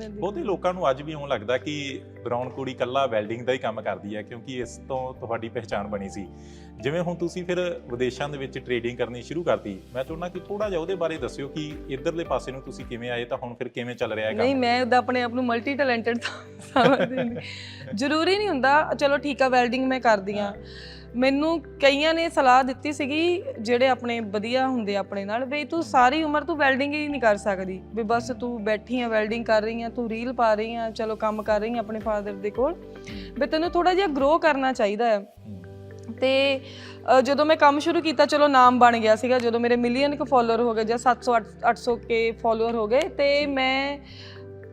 ਬਹੁਤੇ ਲੋਕਾਂ ਨੂੰ ਅੱਜ ਵੀ ਇਉਂ ਲੱਗਦਾ ਕਿ ਬ੍ਰਾਊਨ ਕੁੜੀ ਕੱਲਾ ਵੈਲਡਿੰਗ ਦਾ ਹੀ ਕੰਮ ਕਰਦੀ ਹੈ ਕਿਉਂਕਿ ਇਸ ਤੋਂ ਤੁਹਾਡੀ ਪਹਿਚਾਣ ਬਣੀ ਸੀ। ਜਿਵੇਂ ਹੁਣ ਤੁਸੀਂ ਫਿਰ ਵਿਦੇਸ਼ਾਂ ਦੇ ਵਿੱਚ ਟ੍ਰੇਡਿੰਗ ਕਰਨੀ ਸ਼ੁਰੂ ਕਰਤੀ ਮੈਂ ਚਾਹੁੰਦਾ ਕਿ ਥੋੜਾ ਜਿਹਾ ਉਹਦੇ ਬਾਰੇ ਦੱਸਿਓ ਕਿ ਇਧਰਲੇ ਪਾਸੇ ਨੂੰ ਤੁਸੀਂ ਕਿਵੇਂ ਆਏ ਤਾਂ ਹੁਣ ਫਿਰ ਕਿਵੇਂ ਚੱਲ ਰਿਹਾ ਹੈ ਨਹੀਂ ਕੰਮ? ਮੈਂ ਉਹਦਾ ਆਪਣੇ ਆਪ ਨੂੰ ਮਲਟੀ ਟੈਲੈਂਟਡ ਸਮਝਦੀ ਨਹੀਂ ਜ਼ਰੂਰੀ ਨਹੀਂ ਹੁੰਦਾ ਚਲੋ ਠੀਕ ਆ ਵੈਲਡਿੰਗ ਮੈਂ ਕਰਦੀ ਆ ਮੈਨੂੰ ਕਈਆਂ ਨੇ ਸਲਾਹ ਦਿੱਤੀ ਸੀਗੀ ਜਿਹੜੇ ਆਪਣੇ ਵਧੀਆ ਹੁੰਦੇ ਆਪਣੇ ਨਾਲ ਵੀ ਤੂੰ ਸਾਰੀ ਉਮਰ ਤੂੰ ਵੈਲਡਿੰਗ ਹੀ ਨਹੀਂ ਕਰ ਸਕਦੀ ਵੀ ਬਸ ਤੂੰ ਬੈਠੀ ਆ ਵੈਲਡਿੰਗ ਕਰ ਰਹੀ ਆ ਤੂੰ ਰੀਲ ਪਾ ਰਹੀ ਆ ਚਲੋ ਕੰਮ ਕਰ ਰਹੀ ਆ ਆਪਣੇ ਫਾਦਰ ਦੇ ਕੋਲ ਵੀ ਤੈਨੂੰ ਥੋੜਾ ਜਿਹਾ ਗਰੋ ਕਰਨਾ ਚਾਹੀਦਾ ਹੈ। ਹਮ, ਤੇ ਜਦੋਂ ਮੈਂ ਕੰਮ ਸ਼ੁਰੂ ਕੀਤਾ ਚਲੋ ਨਾਮ ਬਣ ਗਿਆ ਸੀਗਾ ਜਦੋਂ ਮੇਰੇ ਮਿਲੀਅਨ ਕੁ ਫਾਲੋਅਰ ਹੋ ਗਏ ਜਾਂ 700 800 ਕੇ ਫਾਲੋਅਰ ਹੋ ਗਏ ਤੇ ਮੈਂ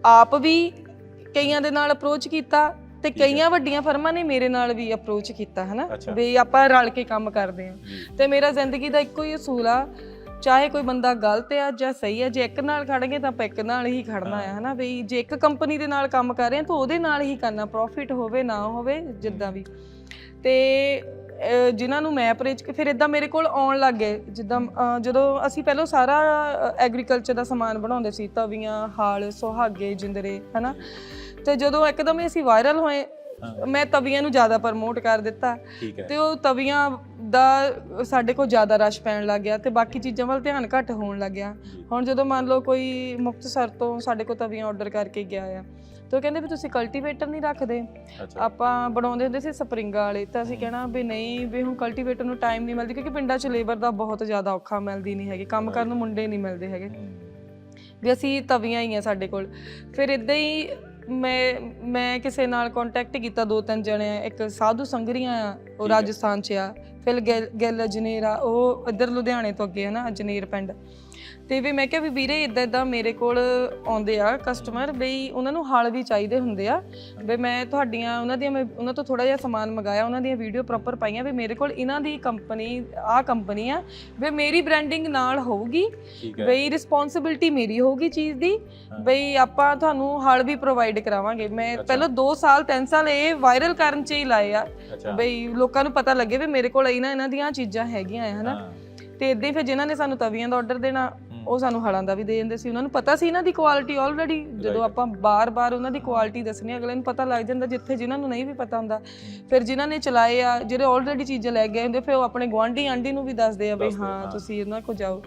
ਆਪ ਵੀ ਕਈਆਂ ਦੇ ਨਾਲ ਅਪਰੋਚ ਕੀਤਾ ਤੇ। ਕਈਆਂ ਵੱਡੀਆਂ ਫਰਮਾਂ ਨੇ ਮੇਰੇ ਨਾਲ ਵੀ ਅਪਰੋਚ ਕੀਤਾ ਹਨਾ? ਅੱਛਾ। ਵੀ ਆਪਾਂ ਰਲ ਕੇ ਕੰਮ ਕਰਦੇ ਹਾਂ। ਜੀ। ਤੇ ਮੇਰਾ ਜ਼ਿੰਦਗੀ ਦਾ ਇੱਕੋ ਹੀ ਅਸੂਲ ਆ ਚਾਹੇ ਕੋਈ ਬੰਦਾ ਗਲਤ ਆ ਜਾਂ ਸਹੀ ਆ ਜੇ ਇੱਕ ਨਾਲ ਖੜਗੇ ਤਾਂ ਆਪਾਂ ਇੱਕ ਨਾਲ ਹੀ ਖੜਨਾ ਆ ਹਨਾ? ਵੀ ਜੇ ਇੱਕ ਕੰਪਨੀ ਦੇ ਨਾਲ ਕੰਮ ਕਰ ਰਹੇ ਆ ਤਾਂ ਉਹਦੇ ਨਾਲ ਹੀ ਕਰਨਾ ਪ੍ਰੋਫਿਟ ਹੋਵੇ ਨਾ ਹੋਵੇ ਜਿੱਦਾਂ ਵੀ। ਤੇ ਅਹ, ਜਿਨ੍ਹਾਂ ਨੂੰ ਮੈਂ ਅਪਰੋਚ ਫਿਰ ਇਦਾਂ ਮੇਰੇ ਕੋਲ ਆਉਣ ਲੱਗ ਗਏ। ਜਿੱਦਾਂ ਅਹ, ਜਦੋਂ ਅਸੀਂ ਪਹਿਲਾਂ ਸਾਰਾ ਐਗਰੀਕਲਚਰ ਦਾ ਸਮਾਨ ਬਣਾਉਂਦੇ ਸੀ ਤਵੀਆਂ ਹਾਲ ਸੁਹਾਗੇ ਜਿੰਦਰੇ ਹਨਾ? ਤੇ ਜਦੋਂ ਇੱਕਦਮ ਹੀ ਅਸੀਂ ਵਾਇਰਲ ਹੋਏ। ਮੈਂ ਤਵੀਆਂ ਨੂੰ ਜ਼ਿਆਦਾ ਪ੍ਰਮੋਟ ਕਰ ਦਿੱਤਾ। ਤੇ ਉਹ ਤਵੀਆਂ ਦਾ ਸਾਡੇ ਕੋਲ ਜ਼ਿਆਦਾ ਰਸ਼ ਪੈਣ ਲੱਗ ਗਿਆ ਤੇ ਬਾਕੀ ਚੀਜ਼ਾਂ ਵੱਲ ਧਿਆਨ ਘੱਟ ਹੋਣ ਲੱਗ ਗਿਆ। ਹੁਣ ਜਦੋਂ ਮੰਨ ਲਓ ਕੋਈ ਮੁਕਤਸਰ ਤੋਂ ਸਾਡੇ ਕੋਲ ਤਵੀਆਂ ਆਰਡਰ ਕਰਕੇ ਗਿਆ ਆ ਤੇ ਉਹ ਕਹਿੰਦੇ ਵੀ ਤੁਸੀਂ ਕਲਟੀਵੇਟਰ ਨਹੀਂ ਰੱਖਦੇ। ਆਪਾਂ ਬਣਾਉਂਦੇ ਹੁੰਦੇ ਸੀ ਸਪਰਿੰਗਾਂ ਵਾਲੇ ਤਾਂ ਅਸੀਂ ਕਹਿਣਾ ਵੀ ਨਹੀਂ ਵੀ ਹੁਣ ਕਲਟੀਵੇਟਰ ਨੂੰ ਟਾਈਮ ਨਹੀਂ ਮਿਲਦੀ ਕਿਉਂਕਿ ਪਿੰਡਾਂ 'ਚ ਲੇਬਰ ਦਾ ਬਹੁਤ ਜ਼ਿਆਦਾ ਔਖਾ ਮਿਲਦੀ ਨਹੀਂ ਹੈਗੀ ਕੰਮ ਕਰਨ ਨੂੰ ਮੁੰਡੇ ਨਹੀਂ ਮਿਲਦੇ ਹੈਗੇ। ਵੀ ਅਸੀਂ ਤਵੀਆਂ ਹੀ ਆ ਸਾਡੇ ਕੋਲ। ਫਿਰ ਇਦਾਂ ਹੀ ਮੈਂ ਮੈਂ ਕਿਸੇ ਨਾਲ ਕੰਟੈਕਟ ਕੀਤਾ ਦੋ ਤਿੰਨ ਜਣੇ ਆ ਇੱਕ ਸਾਧੂ ਸੰਗਰੀਆਂ ਆ ਉਹ। ਰਾਜਸਥਾਨ ਚ ਆ ਫਿਰ ਗਿੱਲ ਆ ਉਹ ਇੱਧਰ ਲੁਧਿਆਣੇ ਤੋਂ ਅੱਗੇ ਹੈ ਨਾ ਅਜਨੇਰ ਪਿੰਡ ਤੇ ਵੀ ਮੈਂ ਕਿਹਾ ਵੀ ਵੀਰੇ ਇਦਾਂ ਇਦਾਂ ਮੇਰੇ ਕੋਲ ਆਉਂਦੇ ਆ ਕਸਟਮਰ ਬਈ ਉਹਨਾਂ ਨੂੰ ਹਲ ਵੀ ਚਾਹੀਦੇ ਹੁੰਦੇ ਆ। ਵੀ ਮੈਂ ਤੁਹਾਡੀਆਂ ਉਹਨਾਂ ਦੀਆਂ ਮੈਂ ਉਹਨਾਂ ਤੋਂ ਥੋੜਾ ਜਿਹਾ ਸਮਾਨ ਮੰਗਾਇਆ ਉਹਨਾਂ ਦੀਆਂ ਵੀਡੀਓ ਪ੍ਰੋਪਰ ਪਾਈਆਂ ਵੀ ਮੇਰੇ ਕੋਲ ਇਹਨਾਂ ਦੀ ਕੰਪਨੀ ਆਹ ਕੰਪਨੀ ਆ ਵੀ ਮੇਰੀ ਬ੍ਰਾਂਡਿੰਗ ਨਾਲ ਹੋਊਗੀ ਹੈ। ਬਈ ਰਿਸਪੌਂਸਿਬਿਲਟੀ ਮੇਰੀ ਹੋਊਗੀ ਚੀਜ਼ ਦੀ ਹਾਂ। ਬਈ ਆਪਾਂ ਤੁਹਾਨੂੰ ਹਲ ਵੀ ਪ੍ਰੋਵਾਈਡ ਕਰਾਵਾਂਗੇ। ਮੈਂ। ਪਹਿਲਾਂ 2 ਸਾਲ 3 ਸਾਲ ਇਹ ਵਾਇਰਲ ਕਰਨ ਚ ਹੀ ਲਾਏ ਆ। ਬਈ ਲੋਕਾਂ ਨੂੰ ਪਤਾ ਲੱਗੇ ਵੀ ਮੇਰੇ ਕੋਲ ਇਹਨਾਂ ਇਹਨਾਂ ਦੀਆਂ ਚੀਜ਼ਾਂ ਹੈਗੀਆਂ ਆ ਹਨਾ। ਹਾਂ, ਤੇ ਇਦਾਂ ਹੀ ਫਿਰ ਜਿਨ੍ਹਾਂ ਨੇ ਸਾਨੂੰ ਤਵੀਆਂ ਦਾ ਆਰਡਰ ਦੇਣਾ ਉਹ ਸਾਨੂੰ ਹਲਾਂ ਦਾ ਵੀ ਦੇ ਦਿੰਦੇ ਸੀ ਉਹਨਾਂ ਨੂੰ ਪਤਾ ਸੀ ਇਹਨਾਂ ਦੀ ਕੁਆਲਿਟੀ ਆਲਰੇਡੀ ਜਦੋਂ. ਆਪਾਂ ਬਾਰ-ਬਾਰ ਉਹਨਾਂ ਦੀ ਕੁਆਲਿਟੀ ਦੱਸਣੀ ਅਗਲੇ ਨੂੰ ਪਤਾ ਲੱਗ ਜਾਂਦਾ ਜਿੱਥੇ ਜਿਨ੍ਹਾਂ ਨੂੰ ਨਹੀਂ ਵੀ ਪਤਾ ਹੁੰਦਾ ਫਿਰ ਜਿਨ੍ਹਾਂ ਨੇ ਚਲਾਏ ਆ ਜਿਹੜੇ ਆਲਰੇਡੀ ਚੀਜ਼ਾਂ ਲੈ ਗਏ ਹੁੰਦੇ ਫਿਰ ਉਹ ਆਪਣੇ ਗੁਆਂਢੀ ਆਂਢੀ ਨੂੰ ਵੀ ਦੱਸਦੇ ਆ ਦੱਸਦੇ, ਹਾਂ। ਤੁਸੀਂ ਇਹਨਾਂ ਕੋ ਜਾਓ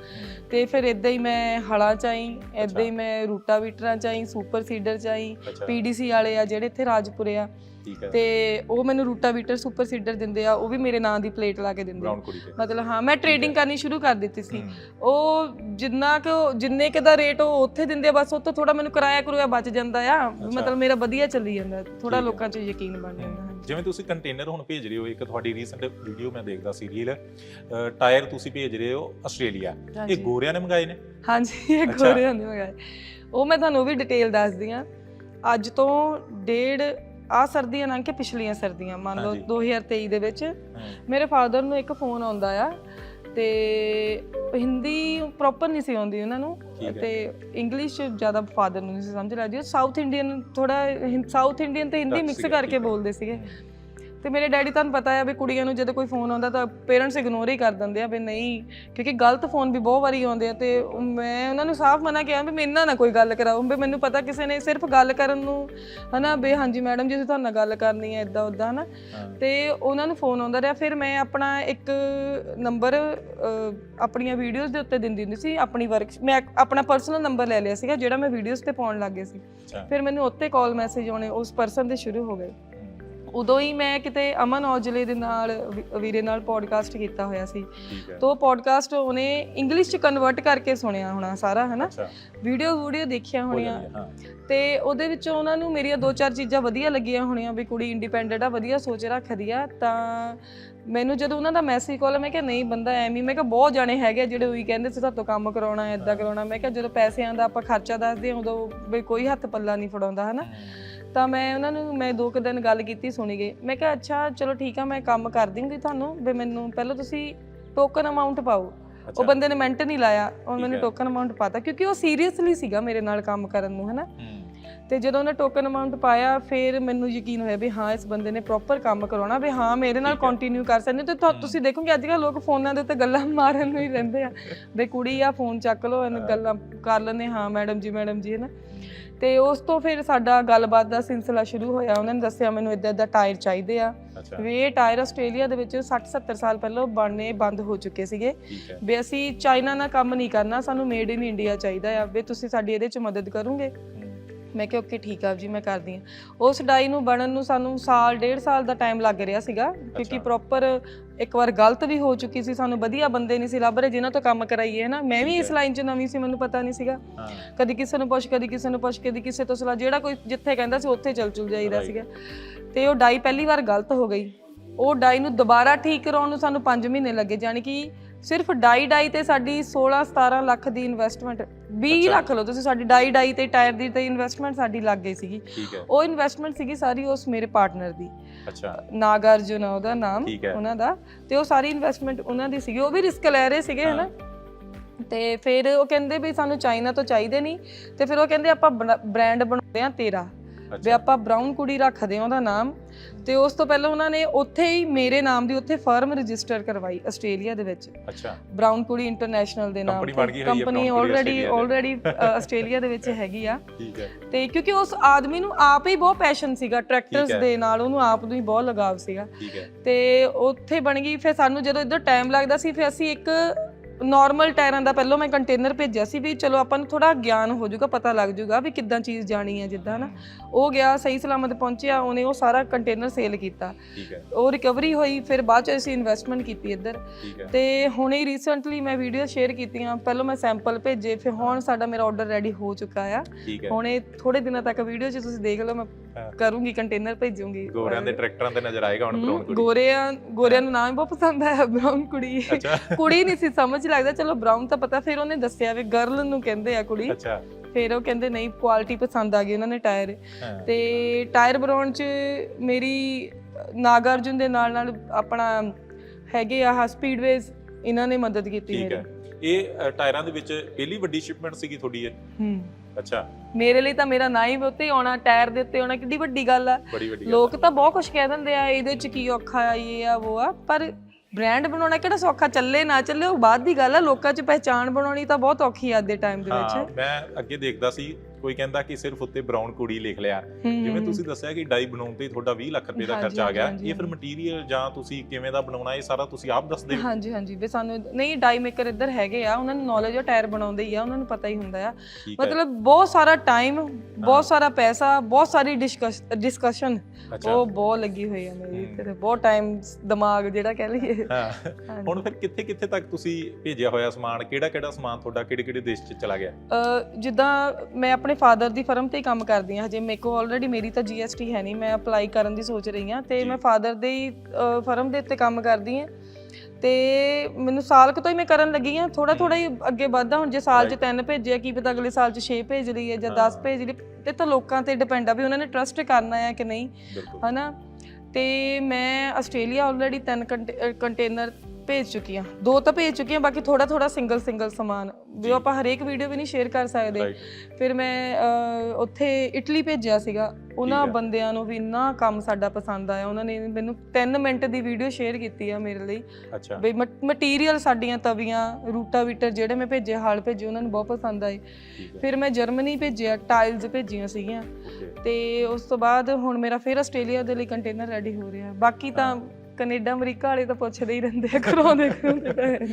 ਤੇ ਫਿਰ ਇਦਾਂ ਹੀ ਮੈਂ ਹਲਾਂ ਚਾਈ ਇਦਾਂ। ਹੀ ਮੈਂ ਰੂਟਾਵੀਟਰਾਂ ਚਾਈ ਸੁਪਰ ਸੀਡਰ ਚਾਈ ਪੀਡੀਸੀ ਵਾਲੇ ਆ ਜਿਹੜੇ ਇੱਥੇ ਰਾਜਪੁਰੇ ਆ ਠੀਕ ਹੈ। ਤੇ ਉਹ ਮੈਨੂੰ ਰੂਟਾਵੀਟਰ ਸੁਪਰ ਸੀਡਰ ਦਿੰਦੇ ਆ ਉਹ ਵੀ ਮੇਰੇ ਨਾਂ ਦੀ ਪਲੇਟ ਲਾ ਕੇ ਦਿੰਦੇ ਆ। ਬ੍ਰਾਊਨ ਕੁੜੀ ਤੇ ਮਤਲਬ ਹਾਂ ਮੈਂ ਟ੍ਰੇਡਿੰਗ ਕਰਨੀ ਸ਼ੁਰੂ ਕਰ ਦਿੱਤੀ ਸੀ। ਹਮ, ਉਹ ਜਿੰਨਾ ਕਿ ਉਹ- ਜਿੰਨੇ ਕਿ ਦਾ ਰੇਟ ਉਹ ਉੱਥੇ ਦਿੰਦੇ ਆ ਬਸ ਉਹ ਤੋਂ ਥੋੜਾ ਮੈਨੂੰ ਕਿਰਾਇਆ ਕਰੂਆ ਬਚ ਜਾਂਦਾ ਆ। ਮਤਲਬ ਮੇਰਾ ਵਧੀਆ ਚੱਲੀ ਜਾਂਦਾ ਥੋੜਾ। ਲੋਕਾਂ 'ਚ ਯਕੀਨ ਬਣ ਜਾਂਦਾ ਹਾਂਜੀ। ਜਿਵੇਂ ਤੁਸੀਂ ਕੰਟੇਨਰ ਹੁਣ ਭੇਜ ਰਹੇ ਹੋ ਇੱਕ ਤੁਹਾਡੀ ਰੀਸੈਂਟ ਵੀਡੀਓ ਮੈਂ ਦੇਖਦਾ ਸੀ ਰੀਲ ਟਾਇਰ ਤੁਸੀਂ ਭੇਜ ਰਹੇ ਹੋ ਆਸਟ੍ਰੇਲੀਆ। ਇਹ ਹਾਂਜੀ। ਗੋਰਿਆਂ ਨੇ ਮੰਗਾਏ ਨੇ? ਹਾਂਜੀ ਇਹ ਅੱਛਾ। ਗੋਰੇ ਹੁੰਦੇ ਮਗਾਏ। ਉਹ ਮੈਂ ਤੁਹਾਨੂੰ ਉਹ ਵੀ ਡਿਟੇਲ ਦੱਸਦੀ ਆ ਅੱਜ ਤੋਂ ਡੇਢ ਆ ਸਰਦੀਆਂ ਲੰਘ ਕੇ ਪਿਛਲੀਆਂ ਸਰਦੀਆਂ ਮੰਨ ਲਓ ਹਾਂਜੀ। 2023 ਦੇ ਵਿੱਚ ਮੇਰੇ ਫਾਦਰ ਨੂੰ ਇੱਕ ਫੋਨ ਆਉਂਦਾ ਆ ਤੇ ਹਿੰਦੀ ਪ੍ਰੋਪਰ ਨਹੀਂ ਸੀ ਆਉਂਦੀ ਉਹਨਾਂ ਨੂੰ। ਤੇ ਇੰਗਲਿਸ਼ ਜ਼ਿਆਦਾ ਫਾਦਰ ਨੂੰ ਨਹੀਂ ਸੀ ਸਮਝ ਲੱਗਦੀ ਉਹ ਸਾਊਥ ਇੰਡੀਅਨ ਥੋੜਾ ਸਾਊਥ ਇੰਡੀਅਨ ਤੇ ਹਿੰਦੀ ਮਿਕਸ ਕਰਕੇ। ਬੋਲਦੇ ਸੀਗੇ ਤੇ ਮੇਰੇ ਡੈਡੀ ਤੁਹਾਨੂੰ ਪਤਾ ਹੈ ਵੀ ਕੁੜੀਆਂ ਨੂੰ ਜਦੋਂ ਕੋਈ ਫੋਨ ਆਉਂਦਾ ਤਾਂ ਪੇਰੈਂਟਸ ਇਗਨੋਰ ਹੀ ਕਰ ਦਿੰਦੇ ਆ ਵੀ ਨਹੀਂ ਕਿਉਂਕਿ ਗਲਤ ਫੋਨ ਵੀ ਬਹੁਤ ਵਾਰੀ ਆਉਂਦੇ ਆ ਤੇ ਮੈਂ ਉਹਨਾਂ ਨੂੰ ਸਾਫ਼ ਮਨਾ ਕਿਹਾ ਵੀ ਮੇਰੇ ਨਾਲ ਨਾ ਕੋਈ ਗੱਲ ਕਰਾਓ ਵੀ ਮੈਨੂੰ ਪਤਾ ਕਿਸੇ ਨੇ ਸਿਰਫ ਗੱਲ ਕਰਨ ਨੂੰ ਹਨਾ ਵੀ ਹਾਂਜੀ ਮੈਡਮ ਜੀ ਅਸੀਂ ਤੁਹਾਡੇ ਨਾਲ ਗੱਲ ਕਰਨੀ ਹੈ ਇਦਾਂ ਉਦਾਂ ਹਨਾ। ਤੇ ਉਹਨਾਂ ਨੂੰ ਫੋਨ ਆਉਂਦਾ ਰਿਹਾ ਫਿਰ ਮੈਂ ਆਪਣਾ ਇੱਕ ਨੰਬਰ ਆਪਣੀਆਂ ਵੀਡੀਓਜ਼ ਦੇ ਉੱਤੇ ਦਿੰਦੀ ਹੁੰਦੀ ਸੀ ਆਪਣੀ ਵਰਕ ਮੈਂ ਆਪਣਾ ਪਰਸਨਲ ਨੰਬਰ ਲੈ ਲਿਆ ਸੀਗਾ ਜਿਹੜਾ ਮੈਂ ਵੀਡੀਓਜ਼ ਤੇ ਪਾਉਣ ਲੱਗ ਸੀ। ਫਿਰ ਮੈਨੂੰ ਉੱਤੇ ਕਾਲ ਮੈਸੇਜ ਆਉਣੇ ਉਸ ਪਰਸਨ ਦੇ ਸ਼ੁਰੂ ਹੋ ਗਏ। ਉਦੋਂ ਹੀ ਮੈਂ ਕਿਤੇ ਅਮਨ ਔਜਲੇ ਦੇ ਨਾਲ ਵੀ- ਵੀਰੇ ਨਾਲ ਪੋਡਕਾਸਟ ਕੀਤਾ ਹੋਇਆ ਸੀ। ਠੀਕ ਹੈ। ਤੋਂ ਪੋਡਕਾਸਟ ਉਹਨੇ ਇੰਗਲਿਸ਼ ਚ ਕਨਵਰਟ ਕਰਕੇ ਸੁਣਿਆ ਹੋਣਾ ਸਾਰਾ ਹਨਾ? ਅੱਛਾ। ਵੀਡੀਓ ਵੀਡੀਓ ਦੇਖਿਆ ਹੋਣੀਆਂ। ਜਾਂਦੀ ਹੈ, ਹਾਂ ਤੇ ਉਹਦੇ ਵਿੱਚੋਂ ਉਹਨਾਂ ਨੂੰ ਮੇਰੀਆਂ ਦੋ ਚਾਰ ਚੀਜ਼ਾਂ ਵਧੀਆ ਲੱਗੀਆਂ ਹੋਣੀਆਂ ਵੀ ਕੁੜੀ ਇੰਡੀਪੈਂਡੈਂਟ ਆ ਵਧੀਆ ਸੋਚ ਰੱਖਦੀ ਆ। ਤਾਂ ਮੈਨੂੰ ਜਦੋਂ ਉਹਨਾਂ ਦਾ ਮੈਸੇਜ ਕਾਲ ਮੈਂ ਕਿਹਾ ਨਹੀਂ ਬੰਦਾ ਐਵੇਂ ਹੀ। ਮੈਂ ਕਿਹਾ ਬਹੁਤ ਜਾਣੇ ਹੈਗੇ ਆ ਜਿਹੜੇ ਉਹੀ ਕਹਿੰਦੇ ਸੀ ਤੁਹਾਡੇ ਤੋਂ ਕੰਮ ਕਰਾਉਣਾ ਐਦਾਂ ਕਰਾਉਣਾ। ਮੈਂ ਕਿਹਾ ਜਦੋਂ ਪੈਸਿਆਂ ਦਾ ਆਪਾਂ ਖਰਚਾ ਦੱਸਦੇ ਹਾਂ ਉਦੋਂ ਵੀ ਕੋਈ ਹੱਥ ਪੱਲਾ ਨਹੀਂ ਫੜਾਉਂਦਾ ਹਨਾ? ਤਾਂ ਮੈਂ ਉਹਨਾਂ ਨੂੰ ਮੈਂ ਦੋ ਕੁ ਦਿਨ ਗੱਲ ਕੀਤੀ ਸੁਣੀ ਗਈ। ਮੈਂ ਕਿਹਾ ਅੱਛਾ ਚਲੋ ਠੀਕ ਆ ਮੈਂ ਕੰਮ ਕਰ ਦੂੰਗੀ ਤੁਹਾਨੂੰ ਵੀ ਮੈਨੂੰ ਪਹਿਲਾਂ ਤੁਸੀਂ ਟੋਕਨ ਅਮਾਉਂਟ ਪਾਓ। ਉਹ ਬੰਦੇ ਨੇ ਮਿੰਟ ਨਹੀਂ ਲਾਇਆ ਉਹ ਮੈਨੂੰ। ਟੋਕਨ ਅਮਾਉਂਟ ਪਾਤਾ ਕਿਉਂਕਿ ਉਹ ਸੀਰੀਅਸਲੀ ਸੀਗਾ ਮੇਰੇ ਨਾਲ ਕੰਮ ਕਰਨ ਨੂੰ ਹਨਾ? ਤੇ ਜਦੋਂ ਉਹਨੇ ਟੋਕਨ ਅਮਾਉਂਟ ਪਾਇਆ ਫਿਰ ਮੈਨੂੰ ਯਕੀਨ ਹੋਇਆ ਵੀ ਹਾਂ ਇਸ ਬੰਦੇ ਨੇ ਪ੍ਰੋਪਰ ਕੰਮ ਕਰਾਉਣਾ ਵੀ ਹਾਂ ਮੇਰੇ ਨਾਲ। ਕੰਟੀਨਿਊ ਕਰ ਸਕਦੇ ਤੇ ਤੁਸੀਂ ਦੇਖੋਗੇ ਅੱਜ ਕੱਲ੍ਹ ਲੋਕ ਫੋਨਾਂ ਦੇ ਉੱਤੇ ਗੱਲਾਂ ਮਾਰਨ ਨੂੰ ਹੀ ਰਹਿੰਦੇ ਆ। ਵੀ ਕੁੜੀ ਆ ਫੋਨ ਚੱਕ ਲਓ ਇਹਨੂੰ ਗੱਲਾਂ ਕਰ ਲੈਂਦੇ ਹਾਂ ਮੈਡਮ ਜੀ ਮੈਡਮ ਜੀ ਹੈ ਨਾ ਤੇ ਉਸ ਤੋਂ ਫਿਰ ਸਾਡਾ ਗੱਲਬਾਤ ਦਾ ਸਿਲਸਿਲਾ ਸ਼ੁਰੂ ਹੋਇਆ। ਉਹਨਾਂ ਨੇ ਦੱਸਿਆ ਮੈਨੂੰ ਇਦਾਂ ਇਦਾਂ ਟਾਇਰ ਚਾਹੀਦੇ ਆ। ਵੀ ਇਹ ਟਾਇਰ ਆਸਟ੍ਰੇਲੀਆ ਦੇ ਵਿੱਚ 60 70 ਸਾਲ ਪਹਿਲਾਂ ਬਣਨੇ ਬੰਦ ਹੋ ਚੁੱਕੇ ਸੀਗੇ। ਵੀ ਅਸੀਂ ਚਾਈਨਾ ਨਾਲ ਕੰਮ ਨਹੀਂ ਕਰਨਾ ਸਾਨੂੰ ਮੇਡ ਇਨ ਇੰਡੀਆ ਚਾਹੀਦਾ ਆ। ਵੀ ਤੁਸੀਂ ਸਾਡੀ ਇਹਦੇ 'ਚ ਮਦਦ ਕਰੋਗੇ। ਮੈਂ ਕਿਹਾ ਓਕੇ ਠੀਕ ਆ ਜੀ ਮੈਂ ਕਰਦੀ ਆ ਉਸ ਡਾਈ ਨੂੰ ਬਣਨ ਨੂੰ ਸਾਨੂੰ ਸਾਲ ਡੇਢ ਸਾਲ ਦਾ ਟਾਈਮ ਲੱਗ ਰਿਹਾ ਸੀਗਾ ਕਿਉਂਕਿ। ਪ੍ਰੋਪਰ ਇੱਕ ਵਾਰ ਗਲਤ ਵੀ ਹੋ ਚੁੱਕੀ ਸੀ ਸਾਨੂੰ ਵਧੀਆ ਬੰਦੇ ਨਹੀਂ ਸੀ ਲੱਭ ਰਹੇ ਜਿਨ੍ਹਾਂ ਤੋਂ ਕੰਮ ਕਰਾਈਏ ਹੈ ਨਾ ਮੈਂ ਵੀ ਇਸ ਹੈ। ਲਾਈਨ 'ਚ ਨਵੀਂ ਸੀ ਮੈਨੂੰ ਪਤਾ ਨਹੀਂ ਸੀਗਾ ਹਾਂ ਕਦੀ ਕਿਸੇ ਨੂੰ ਪੁੱਛ ਕਦੀ ਕਿਸੇ ਨੂੰ ਪੁੱਛ ਕਦੀ ਕਿਸੇ ਤੋਂ ਸਲਾਹ ਜਿਹੜਾ ਕੋਈ ਜਿੱਥੇ ਕਹਿੰਦਾ ਸੀ ਉੱਥੇ ਚੱਲ ਚੁਲ ਜਾਈਦਾ. ਸੀਗਾ ਤੇ ਉਹ ਡਾਈ ਪਹਿਲੀ ਵਾਰ ਗਲਤ ਹੋ ਗਈ ਉਹ ਡਾਈ ਨੂੰ ਦੁਬਾਰਾ ਠੀਕ ਕਰਾਉਣ ਨੂੰ ਸਾਨੂੰ 5 ਮਹੀਨੇ ਲੱਗੇ ਜਾਣੀ ਕਿ ਸਿਰਫ ਡਾਈ ਡਾਈ ਤੇ ਸਾਡੀ 16 17 ਲੱਖ ਦੀ ਇਨਵੈਸਟਮੈਂਟ 20 ਅੱਛਾ। ਲੱਖ ਲਓ ਤੁਸੀਂ ਸਾਡੀ ਡਾਈ ਡਾਈ ਤੇ ਟਾਇਰ ਦੀ ਤੇ ਇਨਵੈਸਟਮੈਂਟ ਸਾਡੀ ਲੱਗ ਗਈ ਸੀਗੀ। ਉਹ ਇਨਵੈਸਟਮੈਂਟ ਸੀਗੀ ਸਾਰੀ ਉਸ ਮੇਰੇ ਪਾਰਟਨਰ ਦੀ। ਅੱਛਾ। ਨਾਗਾਰਜੁਨ ਉਹਦਾ ਨਾਮ। ਉਹਨਾਂ ਦਾ। ਤੇ ਉਹ ਸਾਰੀ ਇਨਵੈਸਟਮੈਂਟ ਉਹਨਾਂ ਦੀ ਸੀਗੀ। ਉਹ ਵੀ ਰਿਸਕ ਲੈ ਰਹੇ ਸੀਗੇ। ਹਨਾ? ਤੇ ਫਿਰ ਉਹ ਕਹਿੰਦੇ ਵੀ ਸਾਨੂੰ ਚਾਈਨਾ ਤੋਂ ਚਾਹੀਦੇ ਨਹੀਂ। ਤੇ ਫਿਰ ਉਹ ਕਹਿੰਦੇ ਆਪਾਂ ਬ੍ਰਾਂਡ ਬਣਾਉਂਦੇ ਆ ਤੇਰਾ। ਵੀ ਆਪਾਂ ਬ੍ਰਾਊਨ ਕੁੜੀ ਰੱਖਦੇ ਆ ਉਹਦਾ ਨਾਮ ਤੇ ਉਸ ਤੋਂ ਪਹਿਲਾਂ ਉਹਨਾਂ ਨੇ ਉੱਥੇ ਹੀ ਮੇਰੇ ਨਾਮ ਦੀ ਉੱਥੇ ਫਰਮ ਰਜਿਸਟਰ ਕਰਵਾਈ ਆਸਟ੍ਰੇਲੀਆ ਦੇ ਵਿੱਚ। ਅੱਛਾ। ਬ੍ਰਾਊਨ ਕੁੜੀ ਇੰਟਰਨੈਸ਼ਨਲ ਦੇ ਨਾਮ ਕੰਪਨੀ ਆਲਰੇਡੀ ਆਲਰੇਡੀ ਆਸਟ੍ਰੇਲੀਆ ਦੇ। ਵਿੱਚ ਹੈਗੀ ਆ। ਠੀਕ ਹੈ। ਤੇ ਕਿਉਂਕਿ ਉਸ ਆਦਮੀ ਨੂੰ ਆਪ ਹੀ ਬਹੁਤ ਪੈਸ਼ਨ ਸੀਗਾ ਟਰੈਕਟਰਸ। ਦੇ ਨਾਲ ਉਹਨੂੰ ਆਪ ਨੂੰ ਹੀ ਬਹੁਤ ਲਗਾਵ ਸੀਗਾ। ਠੀਕ ਹੈ। ਤੇ ਉੱਥੇ ਬਣ ਗਈ ਫਿਰ ਸਾਨੂੰ ਜਦੋਂ ਇੱਧਰ ਟਾਈਮ ਲੱਗਦਾ ਸੀ ਫਿਰ ਅਸੀਂ ਇੱਕ ਨਾਰਮਲ ਟਾਇਰਾਂ ਦਾ ਪਹਿਲਾਂ ਮੈਂ ਕੰਟੇਨਰ ਭੇਜਿਆ ਸੀ ਵੀ ਚਲੋ ਆਪਾਂ ਨੂੰ ਥੋੜਾ ਗਿਆਨ ਹੋ ਜਾਊਗਾ ਪਤਾ ਲੱਗ ਜਾਊਗਾ ਵੀ ਕਿੱਦਾਂ ਚੀਜ਼ ਜਾਣੀ ਹੈ ਜਿੱਦਾਂ ਨਾ। ਉਹ ਗਿਆ ਸਹੀ ਸਲਾਮਤ ਪਹੁੰਚਿਆ ਉਹਨੇ ਉਹ ਸਾਰਾ ਕੰਟੇਨਰ ਸੇਲ ਕੀਤਾ। ਠੀਕ ਹੈ। ਉਹ ਰਿਕਵਰੀ ਹੋਈ ਫਿਰ ਬਾਅਦ ਚ ਅਸੀਂ ਇਨਵੈਸਟਮੈਂਟ ਕੀਤੀ ਇੱਧਰ। ਤੇ ਹੁਣੇ ਰੀਸੈਂਟਲੀ ਮੈਂ ਵੀਡੀਓ ਸ਼ੇਅਰ ਕੀਤੀਆਂ ਪਹਿਲਾਂ ਮੈਂ ਸੈਂਪਲ ਭੇਜੇ ਫਿਰ ਹੁਣ ਸਾਡਾ ਮੇਰਾ ਆਰਡਰ ਰੈਡੀ ਹੋ ਚੁੱਕਾ ਆ। ਹੁਣੇ ਥੋੜੇ ਦਿਨਾਂ ਤੱਕ ਵੀਡੀਓ 'ਚ ਤੁਸੀਂ ਦੇਖ ਲਓ ਮੈਂ। ਕਰੂੰਗੀ ਕੰਟੇਨਰ ਭੇਜੂੰਗੀ। ਗੋਰਿਆਂ ਦੇ ਟਰੈਕਟਰਾਂ ਤੇ ਨਜ਼ਰ ਆਏਗਾ ਹੁਣ ਬਰਾਊਨ ਕੁੜੀ। ਗੋਰਿਆਂ ਗੋਰਿਆਂ ਨੂੰ ਨਾਮ ਹੀ ਬਹੁਤ ਪਸੰਦ ਆਇਆ ਬ੍ਰਾਊਨ ਕੁੜੀ। ਕੁੜੀ ਨਹੀਂ ਸੀ ਸਮਝ ਲੱਗਦਾ ਚਲੋ ਬ੍ਰਾਊਨ ਤਾਂ ਪਤਾ ਫਿਰ ਉਹਨੇ ਦੱਸਿਆ ਵੀ ਗਰਲ ਨੂੰ ਕਹਿੰਦੇ ਆ ਕੁੜੀ। ਅੱਛਾ। ਫਿਰ ਉਹ ਕਹਿੰਦੇ ਨਹੀਂ ਕੁਆਲਿਟੀ ਪਸੰਦ ਆ ਗਈ ਉਹਨਾਂ ਨੇ ਟਾਇਰ ਤੇ ਟਾਇਰ ਬਣਾਉਣ 'ਚ ਮੇਰੀ ਨਾਗਾਰਜੁਨ ਦੇ ਨਾਲ ਨਾਲ ਆਪਣਾ ਹੈਗੇ ਆ ਸਪੀਡਵੇਜ਼ ਇਹਨਾਂ ਨੇ ਮਦਦ ਕੀਤੀ ਠੀਕ ਮੇਰੀ। ਹੈ। ਇਹ ਟਾਇਰਾਂ ਦੇ ਵਿੱਚ ਪਹਿਲੀ ਵੱਡੀ ਸ਼ਿਪਮੈਂਟ ਸੀਗੀ ਤੁਹਾਡੀ ਇਹ? ਹੂੰ। ਅੱਛਾ। ਮੇਰੇ ਲਈ ਤਾਂ ਮੇਰਾ ਨਾਂ ਹੀ ਉੱਤੇ ਹੀ ਆਉਣਾ ਟਾਇਰ ਦੇ ਉੱਤੇ ਆਉਣਾ ਕਿੱਡੀ ਵੱਡੀ ਗੱਲ ਆ। ਬੜੀ ਵੱਡੀ ਗੱਲ ਲੋਕ ਤਾਂ ਬਹੁਤ ਕੁਝ ਕਹਿ ਦਿੰਦੇ ਆ ਇਹਦੇ ਚ ਕੀ ਔਖਾ ਆ ਇਹ ਆ ਉਹ ਆ ਪਰ ਬ੍ਰਾਂਡ ਬਣਾਉਣਾ ਕਿਹੜਾ ਸੌਖਾ ਚੱਲੇ ਨਾ ਚੱਲੇ ਉਹ ਬਾਅਦ ਦੀ ਗੱਲ ਆ ਲੋਕਾਂ 'ਚ ਪਹਿਚਾਣ ਬਣਾਉਣੀ ਤਾਂ ਬਹੁਤ ਔਖੀ ਆ ਅੱਜ ਦੇ ਟਾਈਮ ਦੇ ਵਿੱਚ। ਮੈਂ ਅੱਗੇ ਦੇਖਦਾ ਸੀ ਕੋਈ ਕਹਿੰਦਾ ਕਿ ਸਿਰਫ ਉੱਤੇ ਬਰਾਊਨ ਕੁੜੀ ਲਿਖ ਲਿਆ। ਜਿਵੇਂ ਤੁਸੀਂ ਦੱਸਿਆ ਕਿ ਡਾਈ ਬਣਾਉਣ ਤੇ ਤੁਹਾਡਾ 20 ਲੱਖ ਰੁਪਏ ਦਾ ਖਰਚਾ ਆ ਗਿਆ। ਇਹ ਫਿਰ ਮਟੀਰੀਅਲ ਜਾਂ ਤੁਸੀਂ ਕਿਵੇਂ ਦਾ ਬਣਾਉਣਾ ਇਹ ਸਾਰਾ ਤੁਸੀਂ ਆਪ ਦੱਸਦੇ ਹੋ ਹਾਂਜੀ ਹਾਂਜੀ। ਵੀ ਸਾਨੂੰ ਨਹੀਂ ਡਾਈ ਮੇਕਰ ਇੱਧਰ ਹੈਗੇ ਆ ਉਹਨਾਂ ਨੂੰ ਨੌਲੇਜ ਆ ਟਾਇਰ ਬਣਾਉਂਦੇ ਹੀ ਆ ਉਹਨਾਂ ਨੂੰ ਪਤਾ ਹੀ ਹੁੰਦਾ ਆ। ਮਤਲਬ ਬਹੁਤ ਸਾਰਾ ਟਾਈਮ ਬਹੁਤ ਸਾਰਾ ਪੈਸਾ ਬਹੁਤ ਸਾਰੀ ਡਿਸਕਸ਼ਨ ਉਹ ਬਹੁਤ ਲੱਗੀ ਹੋਈ ਆ ਮੇਰੀ। ਤੇ। ਬਹੁਤ ਟਾਈਮ ਦਿਮਾਗ ਜਿਹੜਾ ਕਹਿ ਲਈਏ। ਹੁਣ ਫਿਰ ਕਿੱਥੇ ਕਿੱਥੇ ਤੱਕ ਤੁਸੀਂ ਭੇਜਿਆ ਹੋਇਆ ਸਮਾਨ? ਕਿਹੜਾ ਕਿਹੜਾ ਸਮਾਨ ਤੁਹਾਡਾ ਕਿਹੜੇ ਕਿਹੜੇ ਦੇਸ਼ 'ਚ ਚਲਾ ਗਿਆ? ਜਿੱਦਾਂ ਮੈਂ ਆਪਣੇ ਫਾਦਰ ਦੀ ਫਰਮ ਤੇ ਹੀ ਕੰਮ ਕਰਦੀ ਹਾਂ। ਹਜੇ ਮੇਰੇ ਕੋਲ ਆਲਰੇਡੀ ਮੇਰੀ ਤਾਂ ਜੀਐਸਟੀ ਹੈ ਨਹੀਂ ਮੈਂ ਅਪਲਾਈ ਕਰਨ ਦੀ ਸੋਚ ਰਹੀ ਹਾਂ ਤੇ। ਮੈਂ ਫਾਦਰ ਦੇ ਹੀ ਫਰਮ ਦੇ ਉੱਤੇ ਕੰਮ ਕਰਦੀ ਹਾਂ। ਤੇ ਮੈਨੂੰ ਸਾਲ ਕੁ ਤੋਂ ਹੀ ਮੈਂ ਕਰਨ ਲੱਗੀ ਹਾਂ। ਥੋੜਾ ਥੋੜਾ ਹੀ ਅੱਗੇ ਵੱਧਦਾ ਹੁਣ ਜੇ ਸਾਲ 'ਚ. ਤਿੰਨ ਭੇਜਿਆ ਕੀ ਪਤਾ ਅਗਲੇ ਸਾਲ 'ਚ 6 ਭੇਜ ਲਈਏ ਜਾਂ 10 ਹਾਂ। ਭੇਜ ਲਈ। ਤੇ ਤਾਂ ਲੋਕਾਂ ਤੇ ਡਿਪੈਂਡ ਆ ਵੀ ਉਹਨਾਂ ਨੇ ਟਰਸਟ ਕਰਨਾ ਹੈ ਕਿ ਨਹੀਂ ਹਨਾ? ਤੇ ਮੈਂ ਆਸਟ੍ਰੇਲੀਆ ਆਲਰੇਡੀ ਤਿੰਨ ਕੰਟੇਨਰ ਭੇਜ ਚੁੱਕੀ ਹਾਂ ਦੋ ਤਾਂ ਭੇਜ ਚੁੱਕੀ ਹਾਂ ਬਾਕੀ ਥੋੜਾ ਥੋੜਾ ਸਿੰਗਲ ਸਿੰਗਲ ਸਮਾਨ ਜੀ। ਆਪਾਂ ਹਰੇਕ ਵੀਡੀਓ ਵੀ ਨਹੀਂ ਸ਼ੇਅਰ ਕਰ ਸਕਦੇ। ਫਿਰ ਮੈਂ ਅਹ, ਉੱਥੇ ਇਟਲੀ ਭੇਜਿਆ ਸੀਗਾ। ਉਹਨਾਂ। ਬੰਦਿਆਂ ਨੂੰ ਵੀ ਇੰਨਾ ਕੰਮ ਸਾਡਾ ਪਸੰਦ ਆਇਆ। ਉਹਨਾਂ ਨੇ ਮੈਨੂੰ 3 ਮਿੰਟ ਦੀ ਵੀਡੀਓ ਸ਼ੇਅਰ ਕੀਤੀ ਆ ਮੇਰੇ ਲਈ। ਅੱਛਾ। ਵੀ ਮਟੀਰੀਅਲ ਸਾਡੀਆਂ ਤਵੀਆਂ ਰੂਟਾਵੀਟਰ ਜਿਹੜੇ ਮੈਂ ਭੇਜੇ ਹਾਲ ਭੇਜੇ ਉਹਨਾਂ ਨੂੰ ਬਹੁਤ ਪਸੰਦ ਆਏ। ਠੀਕ ਹੈ। ਫਿਰ ਮੈਂ ਜਰਮਨੀ ਭੇਜਿਆ ਟਾਈਲਸ ਭੇਜੀਆਂ ਸੀਗੀਆਂ। ਓਕੇ ਤੇ ਉਸ ਤੋਂ ਬਾਅਦ ਹੁਣ ਮੇਰਾ ਫਿਰ ਆਸਟ੍ਰੇਲੀਆ ਦੇ ਲਈ ਕੰਟੇਨਰ ਰੈਡੀ ਹੋ ਰਿਹਾ। ਬਾਕੀ ਤਾਂ ਕੈਨੇਡਾ ਅਮਰੀਕਾ ਵਾਲੇ ਤਾਂ ਪੁੱਛਦੇ ਹੀ ਰਹਿੰਦੇ ਆ ਕਰਾਉਂਦੇ ਕਰਾਉਂਦੇ ਤਾਂ ਹੈ।